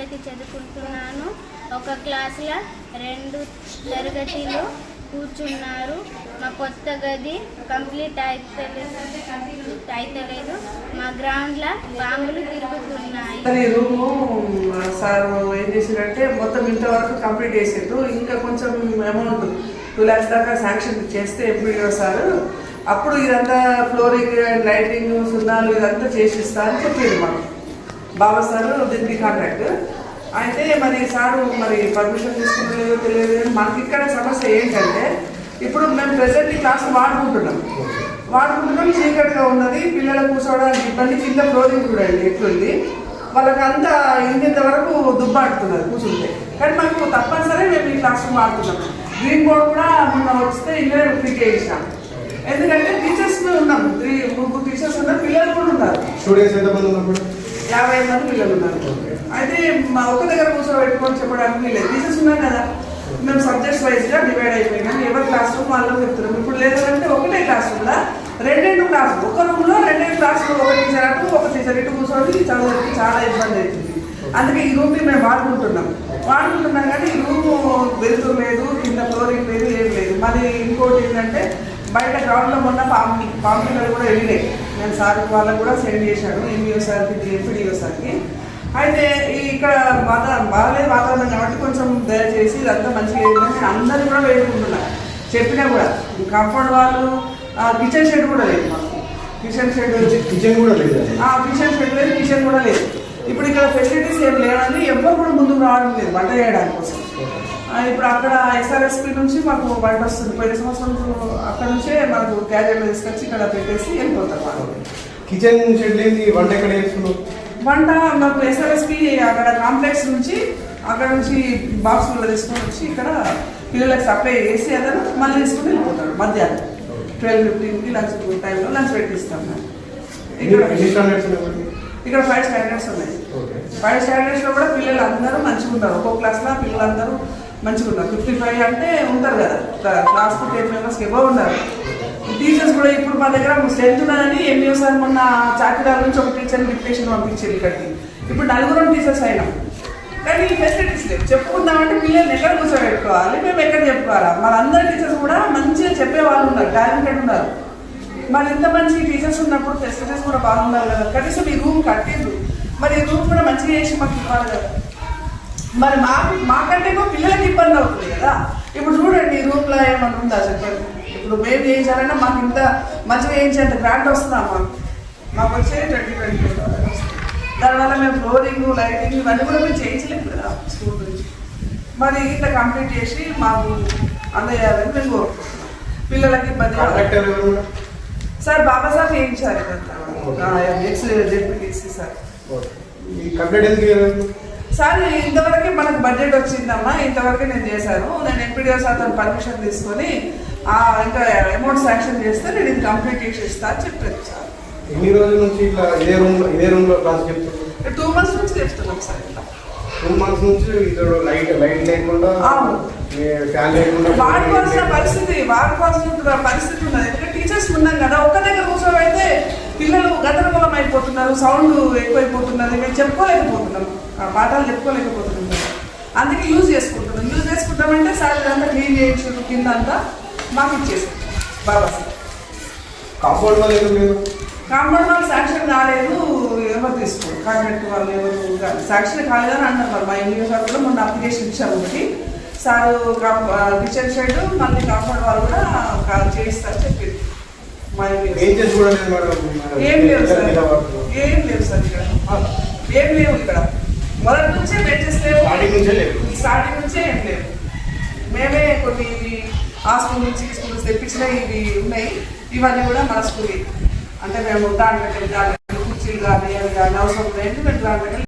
చదువుకుంటున్నాను. ఒక క్లాసులో రెండు తరగతిలో కూర్చున్నారు. మా కొత్త గది కంప్లీట్ అయితలేదు అయితలేదు. మా గ్రౌండ్లో పాములు తిరుగుతున్నాయి. సార్ రూము సార్ ఏం చేసిందంటే మొత్తం ఇంతవరకు కంప్లీట్ చేసిండ్రు ఇంకా కొంచెం అమౌంట్ టూ ల్యాక్స్ దాకా శాంక్షన్ చేస్తే ఎంపీడీఓ సార్? అప్పుడు ఇదంతా ఫ్లోరింగ్ లైటింగ్ సున్నాలు ఇదంతా చేసిస్తా అని చెప్పింది మాకు. బాబా సార్ దీనికి కాంట్రాక్ట్ అయితే మరి సారు మరి పర్మిషన్ తీసుకుంటలేదో తెలియదు మనకి ఇక్కడ సమస్య ఏంటంటే ఇప్పుడు మేము ప్రెసెంట్ ఈ క్లాస్ వాడుకుంటున్నాం. వాడుకుంటున్నాం చీకటిగా ఉన్నది పిల్లలు కూర్చోవడానికి ఇబ్బంది కింద ఫ్లోరింగ్ చూడండి ఎట్లుంది. వాళ్ళకంతా ఇంత వరకు దుబ్బాడుతున్నారు కూర్చుంటే. కానీ మాకు తప్పనిసరి మేము ఈ క్లాస్ రూమ్ వాడుతున్నాం. గ్రీన్ బోర్డ్ కూడా మొన్న వస్తే ఇల్లే ఫిట్ చేసినాం. ఎందుకంటే టీచర్స్ ఉన్నాం. త్రీ ముగ్గురు టీచర్స్ ఉన్నారు పిల్లలు కూడా ఉన్నారు. స్టూడెంట్స్ ఎంతమంది ఉన్నప్పుడు యాభై మంది పిల్లలు ఉన్నారు. అయితే మా ఒక్క దగ్గర కూర్చోబెట్టుకొని చెప్పడానికి లేదు. టీచర్స్ ఉన్నాయి కదా. మేము సబ్జెక్ట్స్ వైజ్గా డివైడ్ అయిపోయినాం. ఎవరి క్లాస్ రూమ్ వాళ్ళు చెప్తున్నాం ఇప్పుడు లేదంటే ఒకటే క్లాస్ రూమ్లో రెండెండు క్లాస్ ఒక రూమ్లో రెండెండు క్లాస్ ఒక టీచర్ అటు ఒక టీచర్ ఇటు కూర్చోవడానికి చదువుకి చాలా ఇబ్బంది అవుతుంది. అందుకే ఈ రూమ్ని మేము వాడుకుంటున్నాం. వాడుకుంటున్నాం కానీ ఈ రూమ్ వెలుతురు లేదు కింద ఫ్లోరింగ్ లేదు ఏం లేదు. మరి ఇంకోటి ఏంటంటే బయట గ్రౌండ్లో మొన్న మొన్న పాంపి పాంపిల్లలు కూడా వెళ్ళినాయి. నేను సార్ వాళ్ళకు కూడా సెండ్ చేశాను ఎంఈఓ సార్కి ఎంపీడీఓ సార్కి. అయితే ఇక్కడ వాతావరణం బాగాలేదు వాతావరణం కాబట్టి కొంచెం దయచేసి ఇదంతా మంచిగా లేదని అందరూ కూడా వేడుకుంటున్నాను చెప్పినా కూడా కాంపౌండ్ వాళ్ళు కిచెన్ షెడ్ కూడా లేదు మాకు. కిచెన్ షెడ్ కిచెన్ కూడా లేదా ఆ కిచెన్ షెడ్ లేదు కిచెన్ కూడా లేదు. ఇప్పుడు ఇక్కడ ఫెసిలిటీస్ ఏం లేవని ఎవ్వరు కూడా ముందుకు రావడం లేదు వంట చేయడానికి కోసం. ఇప్పుడు అక్కడ ఎస్ఆర్ఎస్పి నుంచి మాకు వంట వస్తుంది పోయిన సంవత్సరం అక్కడ నుంచే మనకు క్యారియర్ తీసుకొచ్చి ఇక్కడ పెట్టేసి వెళ్ళిపోతారు వాళ్ళు. కిచెన్ షెడ్ లేని వంట ఎక్కడ వంట మాకు ఎస్ఆర్ఎస్పి అక్కడ కాంప్లెక్స్ నుంచి అక్కడ నుంచి బాక్సుల్లో తీసుకొని వచ్చి ఇక్కడ పిల్లలకు సప్లై చేసి అతను మళ్ళీ తీసుకుని వెళ్ళిపోతాడు మధ్యాహ్నం. ట్వెల్వ్ ఫిఫ్టీన్కి లంచ్ టైంలో లంచ్ పెట్టిస్తాం ఇక్కడ ఇక్కడ ఫైవ్ స్టాండర్డ్స్ ఉన్నాయి. ఫైవ్ స్టాండర్డ్స్లో కూడా పిల్లలు అందరూ మంచిగా ఉంటారు. ఒక్కొక్క క్లాస్లో పిల్లలందరూ మంచిగా ఉన్నారు ఫిఫ్టీ ఫైవ్ అంటే ఉంటారు కదా. క్లాస్ టెన్ మెంబర్స్కి ఎవో ఉన్నారు. టీచర్స్ కూడా ఇప్పుడు మా దగ్గర స్ట్రెంత్ ఉన్నదని ఎంఈఓ సార్ మొన్న చాకిదార్ నుంచి ఒక టీచర్ని డిప్టేషన్ పంపించారు ఇక్కడికి. ఇప్పుడు నలుగురం టీచర్స్ అయినాం. కానీ ఈ ఫెసిలిటీస్ లేవు. చెప్పుకుందామంటే పిల్లల్ని ఎక్కడ కూర్చోబెట్టుకోవాలి? మేము ఎక్కడ చెప్పుకోవాలా? మనందరి టీచర్స్ కూడా మంచిగా చెప్పే వాళ్ళు ఉన్నారు టాలెంటెడ్ ఉన్నారు. మరి ఇంత మంచి టీచర్స్ ఉన్నప్పుడు ఫెసిలిటీస్ కూడా బాగున్నారు కదా. కనీసం ఈ రూమ్ కట్టిండ్రు మరి ఈ రూమ్ కూడా మంచిగా చేసి మాకు ఇవ్వాలి కదా. మరి మాకు మాకంటే పిల్లలకి ఇబ్బంది అవుతుంది కదా. ఇప్పుడు చూడండి ఈ రూమ్లో ఏమన్నా ఉందా చెప్పండి. ఇప్పుడు మేము చేయించాలంటే మాకు ఇంత మంచిగా చేయించేంత గ్రాంట్ వస్తుందా మాకు? మాకు వచ్చేది ట్వంటీ ట్వంటీ దానివల్ల మేము ఫ్లోరింగ్ లైటింగ్ ఇవన్నీ కూడా మేము చేయించలేము కదా స్కూల్ నుంచి. మరి ఇట్లా కంప్లీట్ చేసి మాకు అందజేయాలని మేము కోరుకుంటున్నాం. పిల్లలకి ఇబ్బంది సార్ బాబా సార్ చేయించారు ఎక్స్ జెడ్పీటీసీ సార్. కంప్లీట్ ఎందుకు సార్ ఇంతవరకే మనకు బడ్జెట్ వచ్చిందమ్మా ఇంతవరకే నేను చేశాను. నేను ఎంపీడీఓ సార్తో పర్మిషన్ తీసుకొని ఇంకా అమౌంట్ శాంక్షన్ చేస్తే నేను ఇది కంప్లీట్ చేసి ఇస్తా అని చెప్పాను సార్. ఎన్ని రోజుల నుంచి ఇట్లా ఇదే రూమ్ ఇదే రూమ్లో క్లాస్ చెప్తున్నారు? టూ మంత్స్ నుంచి చెప్తున్నాం సార్ ఇట్లా. టూ మంత్స్ నుంచి ఇద్దరు లైట్ లైట్ లేకుండా. ఫ్యాన్ లేకుండా వాడుకోవాల్సిన పరిస్థితి వాడుకోవాల్సిన పరిస్థితి ఉన్నది. ఎందుకంటే టీచర్స్ ఉన్నాం కదా ఒక్క దగ్గర కూర్చోబెడితే పిల్లలు గందరగోళం అయిపోతున్నారు సౌండ్ ఎక్కువైపోతున్నది మేము చెప్పుకోలేకపోతున్నాం. ఆ పాఠాలు చెప్పుకోలేకపోతున్నాం. అందుకే యూజ్ చేసుకుంటున్నాం. యూజ్ చేసుకుంటామంటే సార్ ఇదంతా క్లీన్ చేయొచ్చు కింద అంతా మాకు ఇచ్చేసాం బాబా సార్. కాంపౌండ్ వాళ్ళు కాంపౌండ్ వాళ్ళు శాంక్షన్ కాలేదు ఎవరు తీసుకోరు. కాంట్రాక్ట్ వాళ్ళు ఎవరు. శాంక్షన్ కాలేదని అంటారు మరి మా ఎంఈఓ సార్ కూడా మొన్న అప్లికేషన్ ఇచ్చారు ఒకటి. సార్ కిచెన్ షెడ్ మళ్ళీ కాంపౌండ్ వాళ్ళు కూడా చేయిస్తారు చెప్పింది ఏం చేసి కూడా ఏం లేవు సార్. ఏం లేవు సార్. ఇక్కడ. ఏం లేవు ఇక్కడ. మొదటి నుంచే బెంచెస్ లేవు. స్టార్టింగ్ నుంచే ఏం లేవు. మేమే కొన్ని ఇవి ఆ స్కూల్ నుంచి ఈ స్కూల్ నుంచి తెప్పించిన ఇవి ఉన్నాయి. ఇవన్నీ కూడా మన స్కూల్. అంటే మేము దాంట్లోకి దాంట్లో కుర్చీలు కానీ అవి కానీ అవసరం లేదు. మేము దాంట్లోకి